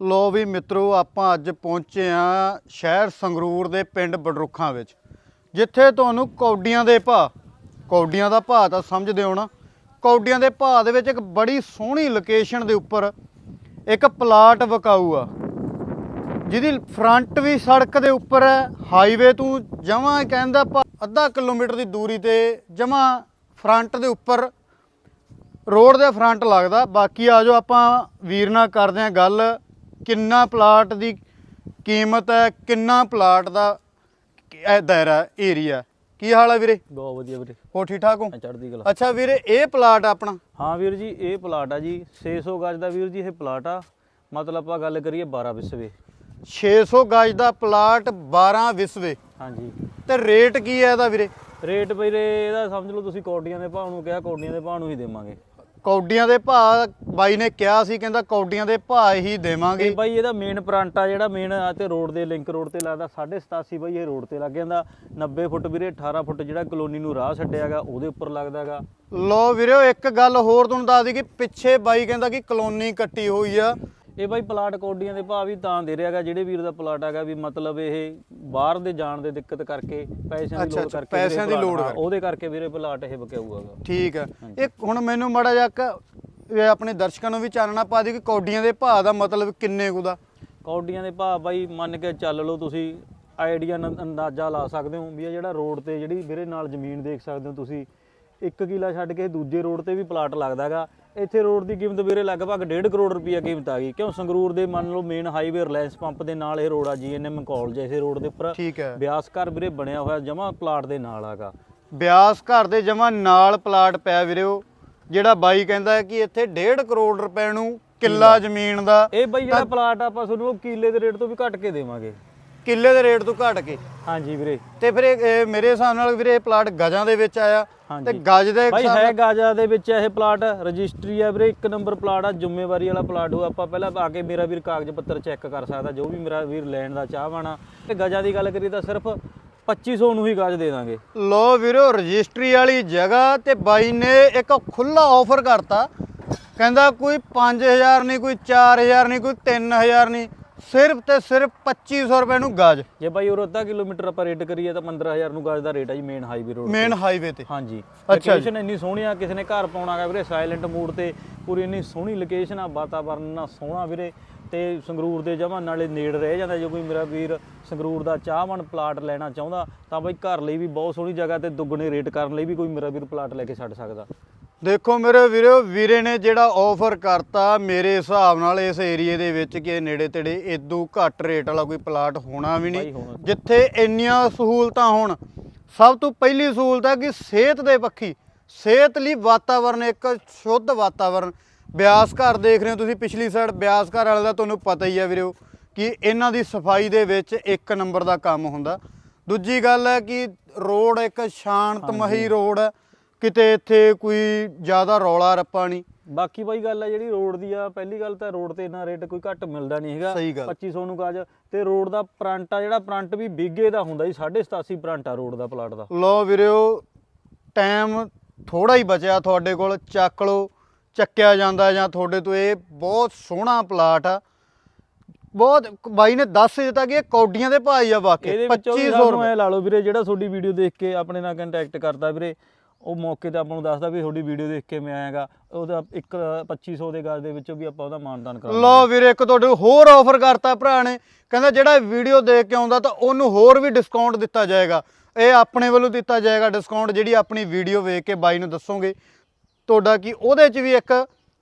ਲੋ ਵੀ ਮਿੱਤਰੋ, ਆਪਾਂ ਅੱਜ ਪਹੁੰਚੇ ਆ ਸ਼ਹਿਰ ਸੰਗਰੂਰ ਦੇ ਪਿੰਡ ਬਡਰੁੱਖਾਂ ਵਿੱਚ, ਜਿੱਥੇ ਤੁਹਾਨੂੰ ਕੌਡੀਆਂ ਦੇ ਭਾਅ, ਕੌਡੀਆਂ ਦਾ ਭਾਅ ਤਾਂ ਸਮਝਦੇ ਹੋ ਨਾ, ਕੌਡੀਆਂ ਦੇ ਭਾਅ ਦੇ ਵਿੱਚ ਇੱਕ ਬੜੀ ਸੋਹਣੀ ਲੋਕੇਸ਼ਨ ਦੇ ਉੱਪਰ ਇੱਕ ਪਲਾਟ ਵਿਕਾਊ ਆ, ਜਿਹਦੀ ਫਰੰਟ ਵੀ ਸੜਕ ਦੇ ਉੱਪਰ ਹੈ ਹਾਈਵੇ ਤੋਂ ਜਮਾਂ ਕਹਿੰਦਾ ਭਾ- ਅੱਧਾ ਕਿਲੋਮੀਟਰ ਦੀ ਦੂਰੀ ਤੇ ਜਮਾਂ ਫਰੰਟ ਦੇ ਉੱਪਰ ਰੋਡ ਦੇ ਫਰੰਟ ਲੱਗਦਾ, ਬਾਕੀ ਆ ਜਾਓ ਆਪਾਂ ਵੀਰ ਨਾਲ ਕਰਦੇ ਆ ਗੱਲ। ਕਿੰਨਾ ਪਲਾਟ ਦੀ ਕੀਮਤ ਹੈ ਕਿੰਨਾ ਪਲਾਟ ਦਾ ਇਹ ਦਾਇਰਾ ਏਰੀਆ ਕੀ ਹਾਲ ਹੈ ਵੀਰੇ? ਬਹੁਤ ਵਧੀਆ ਵੀਰੇ। ਹੋ ਠੀਕ ਠਾਕ ਹੋ? ਚੜ੍ਹਦੀ ਕਲਾ। ਅੱਛਾ ਵੀਰੇ ਇਹ ਪਲਾਟ ਆਪਣਾ? ਹਾਂ ਵੀਰ ਜੀ ਇਹ ਪਲਾਟ ਆ ਜੀ। 600 ਗਜ ਦਾ ਵੀਰ ਜੀ ਇਹ ਪਲਾਟ ਆ। ਮਤਲਬ ਆਪਾਂ ਗੱਲ ਕਰੀਏ 12 ਵਿਸਵੇ। 600 ਗਜ ਦਾ ਪਲਾਟ 12 ਵਿਸਵੇ। ਹਾਂਜੀ। ਤੇ ਰੇਟ ਕੀ ਹੈ ਇਹਦਾ ਵੀਰੇ? ਰੇਟ ਵੀਰੇ ਇਹਦਾ ਸਮਝ ਲਓ ਤੁਸੀਂ ਕੌਡੀਆਂ ਦੇ ਭਾਅ ਨੂੰ ਕਿਹਾ ਕੌਡੀਆਂ ਦੇ ਭਾਅ ਨੂੰ ਹੀ ਦੇਵਾਂਗੇ। ਕੌਡੀਆਂ ਦੇ ਭਾਅ ਬਾਈ ਨੇ ਕਿਹਾ ਸੀ ਕਹਿੰਦਾ ਕੌਡੀਆਂ ਦੇ ਭਾਅ ਹੀ ਦੇਵਾਂਗੇ। ਬਾਈ ਇਹਦਾ ਮੇਨ ਫਰੰਟ ਆ ਜਿਹੜਾ ਮੇਨ ਆ ਤੇ ਰੋਡ ਦੇ ਲਿੰਕ ਰੋਡ ਤੇ ਲੱਗਦਾ। 87 ਬਾਈ ਇਹ ਰੋਡ ਤੇ ਲੱਗ ਜਾਂਦਾ। 90 ਫੁੱਟ ਵੀਰੇ 18 ਫੁੱਟ ਜਿਹੜਾ ਕਲੋਨੀ ਨੂੰ ਰਾਹ ਛੱਡਿਆਗਾ ਉਹਦੇ ਉੱਪਰ ਲੱਗਦਾਗਾ ਲੋ ਵੀਰੋ ਇੱਕ ਗੱਲ ਹੋਰ ਤੁਹਾਨੂੰ ਦੱਸ ਦਈ ਕਿ ਪਿੱਛੇ ਬਾਈ ਕਹਿੰਦਾ ਕਿ ਕਲੋਨੀ ਕੱਟੀ ਹੋਈ ਆ। ਇਹ ਬਾਈ ਪਲਾਟ ਕੌਡੀਆਂ ਦੇ ਭਾਅ ਵੀ ਤਾਂ ਦੇ ਰਿਹਾਗਾ ਜਿਹੜੇ ਵੀਰ ਦਾ ਪਲਾਟ ਹੈਗਾ ਵੀ ਮਤਲਬ ਇਹ ਬਾਹਰ ਦੇ ਜਾਣ ਦੇ ਦਿੱਕਤ ਕਰਕੇ ਪੈਸਿਆਂ ਦੀ ਲੋੜ ਕਰਕੇ ਪੈਸਿਆਂ ਦੀ ਲੋੜ। ਉਹਦੇ ਕਰਕੇ ਵੀਰੇ ਪਲਾਟ ਇਹ ਬਕਿਆਊਗਾ ਠੀਕ ਆ। ਇਹ ਹੁਣ ਮੈਨੂੰ ਮੜਾ ਜਾ ਇਹ ਆਪਣੇ ਦਰਸ਼ਕਾਂ ਨੂੰ ਵੀ ਚਾਨਣਾ ਪਾ ਦੇ ਕਿ ਕੌਡੀਆਂ ਦੇ ਭਾਅ ਦਾ ਮਤਲਬ ਕਿੰਨੇ ਕੁ ਦਾ। ਕੌਡੀਆਂ ਦੇ ਭਾਅ ਬਾਈ ਮੰਨ ਕੇ ਚੱਲ ਲਓ ਤੁਸੀਂ ਆਈਡੀਆ ਅੰਦਾਜ਼ਾ ਲਾ ਸਕਦੇ ਹੋ ਵੀ ਇਹ ਜਿਹੜਾ ਰੋਡ ਤੇ ਜਿਹੜੀ ਵੀਰੇ ਨਾਲ ਜ਼ਮੀਨ ਦੇਖ ਸਕਦੇ ਹੋ ਤੁਸੀਂ ਇੱਕ ਕਿਲਾ ਛੱਡ ਕੇ ਦੂਜੇ ਰੋਡ ਤੇ ਵੀ ਪਲਾਟ ਲੱਗਦਾਗਾ। ਇੱਥੇ ਰੋਡ ਦੀ ਕੀਮਤ ਵੀਰੇ ਲਗਭਗ 1.5 ਕਰੋੜ ਰੁਪਈਆ ਕੀਮਤ ਆ ਗਈ। ਕਿਉਂ? ਸੰਗਰੂਰ ਦੇ ਮੰਨ ਲਓ ਮੇਨ ਹਾਈਵੇ ਰਿਲਾਇੰਸ ਪੰਪ ਦੇ ਨਾਲ ਇਹ ਰੋਡ ਆ ਜੀਐਨਐਮ ਕਾਲਜ ਇਸੇ ਰੋਡ ਦੇ ਉੱਪਰ ਠੀਕ ਹੈ। ਬਿਆਸ ਘਰ ਵੀਰੇ ਬਣਿਆ ਹੋਇਆ ਜਮਾ ਪਲਾਟ ਦੇ ਨਾਲ ਆਗਾ। ਬਿਆਸ ਘਰ ਦੇ ਜਮਾ ਨਾਲ ਪਲਾਟ ਪਿਆ ਵੀਰੋ ਜਿਹੜਾ ਬਾਈ ਕਹਿੰਦਾ ਹੈ ਕਿ ਇੱਥੇ 1.5 ਕਰੋੜ ਰੁਪਏ ਨੂੰ ਕਿੱਲਾ ਜ਼ਮੀਨ ਦਾ ਇਹ ਬਾਈ ਜਿਹੜਾ ਪਲਾਟ ਆਪਾਂ ਤੁਹਾਨੂੰ ਉਹ ਕਿੱਲੇ ਦੇ ਰੇਟ ਤੋਂ ਵੀ ਘੱਟ ਕੇ ਦੇਵਾਂਗੇ। ਕਿੱਲੇ ਦੇ ਰੇਟ ਤੋਂ ਘਟ ਕੇ। ਹਾਂਜੀ ਵੀਰੇ। ਤੇ ਫਿਰ ਇਹ ਇਹ ਮੇਰੇ ਹਿਸਾਬ ਨਾਲ ਵੀਰੇ ਇਹ ਪਲਾਟ ਗਜਾਂ ਦੇ ਵਿੱਚ ਆਇਆ। ਤੇ ਹਾਂਜੀ। ਗਜ ਦੇ ਭਾਈ ਹਿਸਾਬ ਹੈ ਗਾਜਾ ਦੇ ਵਿੱਚ ਇਹ ਪਲਾਟ ਰਜਿਸਟਰੀ ਆ ਵੀਰੇ ਇੱਕ ਨੰਬਰ ਪਲਾਟ ਆ ਜ਼ਿੰਮੇਵਾਰੀ ਵਾਲਾ ਪਲਾਟ ਹੋ ਆਪਾਂ ਪਹਿਲਾਂ ਆ ਕੇ ਮੇਰਾ ਵੀਰ ਕਾਗਜ਼ ਪੱਤਰ ਚੈੱਕ ਕਰ ਸਕਦਾ ਜੋ ਵੀ ਮੇਰਾ ਵੀਰ ਲੈਣ ਦਾ ਚਾਹਵਾਨਾ ਤੇ ਗਾਜਾ ਦੀ ਗੱਲ ਕਰੀ ਤਾਂ ਸਿਰਫ 2500 ਨੂੰ ਹੀ ਗਾਜ ਦੇ ਦਾਂਗੇ। ਲੋ ਵੀਰੋ ਰਜਿਸਟਰੀ ਵਾਲੀ ਜਗ੍ਹਾ ਤੇ ਬਾਈ ਨੇ ਇੱਕ ਖੁੱਲਾ ਆਫਰ ਕਰਤਾ। ਕਹਿੰਦਾ ਕੋਈ 5000 ਨਹੀਂ ਕੋਈ 4000 ਨਹੀਂ ਕੋਈ 3000 ਨਹੀਂ। ਸਿਰਫ ਤੇ ਸਿਰਫ 2500 ਰੁਪਏ ਨੂੰ ਗਜ। ਜੇ ਬਾਈ ਉਹ ਅੱਧਾ ਕਿਲੋਮੀਟਰ ਆਪਾਂ ਰੇਟ ਕਰੀਏ ਤਾਂ 15000 ਨੂੰ ਗਾਜ ਦਾ ਰੇਟ ਆ ਜੀ main highway road main highway ਤੇ। ਹਾਂਜੀ। ਲੋਕੇਸ਼ਨ ਇੰਨੀ ਸੋਹਣੀ ਆ ਕਿਸੇ ਨੇ ਘਰ ਪਾਉਣਾ ਹੈ ਵੀਰੇ ਸਾਇਲੈਂਟ ਮੂਡ ਤੇ ਪੂਰੀ ਇੰਨੀ ਸੋਹਣੀ ਲੋਕੇਸ਼ਨ ਆ ਵਾਤਾਵਰਨ ਨਾ ਸੋਹਣਾ ਵੀਰੇ ਤੇ ਸੰਗਰੂਰ ਦੇ ਜਮਾਂ ਨਾਲੇ ਨੇੜ ਰਹਿ ਜਾਂਦਾ ਜੇ ਕੋਈ ਮੇਰਾ ਵੀਰ ਸੰਗਰੂਰ ਦਾ ਚਾਹਵਾਨ ਪਲਾਟ ਲੈਣਾ ਚਾਹੁੰਦਾ ਤਾਂ ਬਈ ਘਰ ਲਈ ਵੀ ਬਹੁਤ ਸੋਹਣੀ ਜਗ੍ਹਾ ਤੇ ਦੁੱਗਣੇ ਰੇਟ ਕਰਨ ਲਈ ਵੀ ਕੋਈ ਮੇਰਾ ਵੀਰ ਪਲਾਟ ਲੈ ਕੇ ਛੱਡ ਸਕਦਾ। ਦੇਖੋ ਮੇਰੇ ਵੀਰੋ ਵੀਰੇ ਨੇ ਜਿਹੜਾ ਆਫਰ ਕਰਤਾ ਮੇਰੇ ਹਿਸਾਬ ਨਾਲ ਇਸ ਏਰੀਏ ਦੇ ਵਿੱਚ ਕਿ ਨੇੜੇ ਤੇੜੇ ਇਦੋਂ ਘੱਟ ਰੇਟ ਵਾਲਾ ਕੋਈ ਪਲਾਟ ਹੋਣਾ ਵੀ ਨਹੀਂ। ਜਿੱਥੇ ਇੰਨੀਆਂ ਸਹੂਲਤਾਂ ਹੋਣ ਸਭ ਤੋਂ ਪਹਿਲੀ ਸਹੂਲਤ ਹੈ ਕਿ ਸਿਹਤ ਦੇ ਪੱਖੀ ਸਿਹਤ ਲਈ ਵਾਤਾਵਰਣ ਇੱਕ ਸ਼ੁੱਧ ਵਾਤਾਵਰਣ ਬਿਆਸ ਘਰ ਦੇਖ ਰਹੇ ਹੋ ਤੁਸੀਂ ਪਿਛਲੀ ਸਾਈਡ ਬਿਆਸ ਘਰ ਵਾਲੇ ਦਾ ਤੁਹਾਨੂੰ ਪਤਾ ਹੀ ਹੈ ਵੀਰੋ ਕਿ ਇਹਨਾਂ ਦੀ ਸਫ਼ਾਈ ਦੇ ਵਿੱਚ ਇੱਕ ਨੰਬਰ ਦਾ ਕੰਮ ਹੁੰਦਾ। ਦੂਜੀ ਗੱਲ ਹੈ ਕਿ ਰੋਡ ਇੱਕ ਸ਼ਾਂਤਮਈ ਰੋਡ ਹੈ। ਕਿਤੇ ਇੱਥੇ ਕੋਈ ਜ਼ਿਆਦਾ ਰੌਲਾ ਰੱਪਾ ਨਹੀਂ। ਬਾਕੀ ਬਾਈ ਗੱਲ ਆ ਜਿਹੜੀ ਰੋਡ ਦੀ ਆ ਪਹਿਲੀ ਗੱਲ ਤਾਂ ਰੋਡ ਤੇ ਇੰਨਾ ਰੇਟ ਕੋਈ ਘੱਟ ਮਿਲਦਾ ਨਹੀਂ ਹੈਗਾ। ਸਹੀ ਗੱਲ। 2500 ਨੂੰ ਕਾਜ। ਤੇ ਰੋਡ ਦਾ ਫਰੰਟ ਆ ਜਿਹੜਾ ਫਰੰਟ ਵੀ ਬਿੱਗੇ ਦਾ ਹੁੰਦਾ ਜੀ 87.5 ਫਰੰਟ ਆ ਰੋਡ ਦਾ ਪਲਾਟ ਦਾ। ਲੋ ਵੀਰਿਓ ਟਾਈਮ ਥੋੜਾ ਹੀ ਬਚਿਆ ਤੁਹਾਡੇ ਕੋਲ ਚੱਕ ਲਓ ਚੱਕਿਆ ਜਾਂਦਾ ਜਾਂ ਤੁਹਾਡੇ ਤੋਂ ਇਹ ਬਹੁਤ ਸੋਹਣਾ ਪਲਾਟ ਆ। ਬਹੁਤ ਬਾਈ ਨੇ ਦੱਸ ਦਿੱਤਾ ਕਿ ਇਹ ਕੌਡੀਆਂ ਦੇ ਭਾਈ ਆ ਵਾਕਈ ਇਹਦੇ ਵਿੱਚੋਂ ਵੀ 2500 ਸਾਨੂੰ ਰੁਪਏ। ਐ ਲਾ ਲਓ ਵੀਰੇ ਜਿਹੜਾ ਤੁਹਾਡੀ ਵੀਡੀਓ ਦੇਖ ਕੇ ਆਪਣੇ ਨਾਲ ਕੰਟੈਕਟ ਕਰਦਾ ਵੀਰੇ ਉਹ ਮੌਕੇ ਤੇ ਆਪਾਂ ਨੂੰ ਦੱਸਦਾ ਵੀ ਤੁਹਾਡੀ ਵੀਡੀਓ ਦੇਖ ਕੇ ਮੈਂ ਆਇਆਗਾ। ਉਹਦਾ ਇੱਕ 2500 ਦੇ ਗਜ਼ ਦੇ ਵਿੱਚੋਂ ਵੀ ਆਪਾਂ ਉਹਦਾ ਮਾਨਦਾਨ ਕਰਾਂਗੇ। ਲਓ ਵੀਰ, ਇੱਕ ਤੁਹਾਡੇ ਹੋਰ ਆਫਰ ਕਰਤਾ ਭਰਾ ਨੇ। ਕਹਿੰਦਾ ਜਿਹੜਾ ਵੀਡੀਓ ਦੇਖ ਕੇ ਆਉਂਦਾ ਤਾਂ ਉਹਨੂੰ ਹੋਰ ਵੀ ਡਿਸਕਾਊਂਟ ਦਿੱਤਾ ਜਾਏਗਾ। ਇਹ ਆਪਣੇ ਵੱਲੋਂ ਦਿੱਤਾ ਜਾਏਗਾ ਡਿਸਕਾਊਂਟ ਜਿਹੜੀ ਆਪਣੀ ਵੀਡੀਓ ਵੇਖ ਕੇ ਬਾਈ ਨੂੰ ਦੱਸੋਗੇ। ਤੁਹਾਡਾ ਕੀ ਉਹਦੇ 'ਚ ਵੀ ਇੱਕ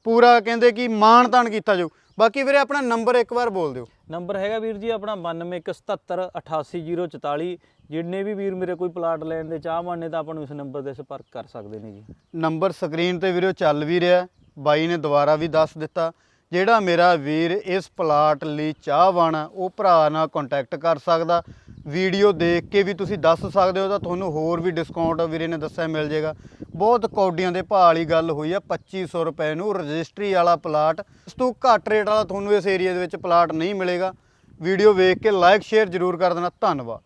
ਪੂਰਾ ਕਹਿੰਦੇ ਕਿ ਮਾਣ ਤਾਣ ਕੀਤਾ ਜਾਊ। ਬਾਕੀ ਵੀਰੇ ਆਪਣਾ ਨੰਬਰ ਇੱਕ ਵਾਰ ਬੋਲ ਦਿਓ। ਨੰਬਰ ਹੈਗਾ ਵੀਰ ਜੀ ਆਪਣਾ 9177888044 ਜਿੰਨੇ ਵੀ ਵੀਰ ਮੇਰੇ ਕੋਈ ਪਲਾਟ ਲੈਣ ਦੇ ਚਾਹਵਾਨ ਨੇ ਤਾਂ ਆਪਾਂ ਨੂੰ ਇਸ ਨੰਬਰ ਤੇ ਸੰਪਰਕ ਕਰ ਸਕਦੇ ਨੇ ਜੀ। ਨੰਬਰ ਸਕਰੀਨ ਤੇ ਵੀਰੋ ਚੱਲ ਵੀ ਰਿਹਾ ਬਾਈ ਨੇ ਦੁਬਾਰਾ ਵੀ ਦੱਸ ਦਿੱਤਾ। ਜਿਹੜਾ ਮੇਰਾ ਵੀਰ ਇਸ ਪਲਾਟ ਲਈ ਚਾਹਵਾਨ ਆ ਉਹ ਭਰਾ ਨਾਲ ਕੰਟੈਕਟ ਕਰ ਸਕਦਾ। ਵੀਡੀਓ ਦੇਖ ਕੇ ਵੀ ਤੁਸੀਂ ਦੱਸ ਸਕਦੇ ਹੋ, ਤਾਂ ਤੁਹਾਨੂੰ ਹੋਰ ਵੀ ਡਿਸਕਾਊਂਟ ਵੀਰੇ ਨੇ ਦੱਸਿਆ ਮਿਲ ਜਾਏਗਾ। ਬਹੁਤ ਕੌਡੀਆਂ ਦੇ ਭਾਅ ਵਾਲੀ ਗੱਲ ਹੋਈ ਆ 2500 ਰੁਪਏ ਨੂੰ ਰਜਿਸਟਰੀ ਵਾਲਾ ਪਲਾਟ। ਇਸ ਤੋਂ ਘੱਟ ਰੇਟ ਵਾਲਾ ਤੁਹਾਨੂੰ ਇਸ ਏਰੀਆ ਦੇ ਵਿੱਚ ਪਲਾਟ ਨਹੀਂ ਮਿਲੇਗਾ। ਵੀਡੀਓ ਵੇਖ ਕੇ ਲਾਈਕ ਸ਼ੇਅਰ ਜ਼ਰੂਰ ਕਰ ਦੇਣਾ। ਧੰਨਵਾਦ।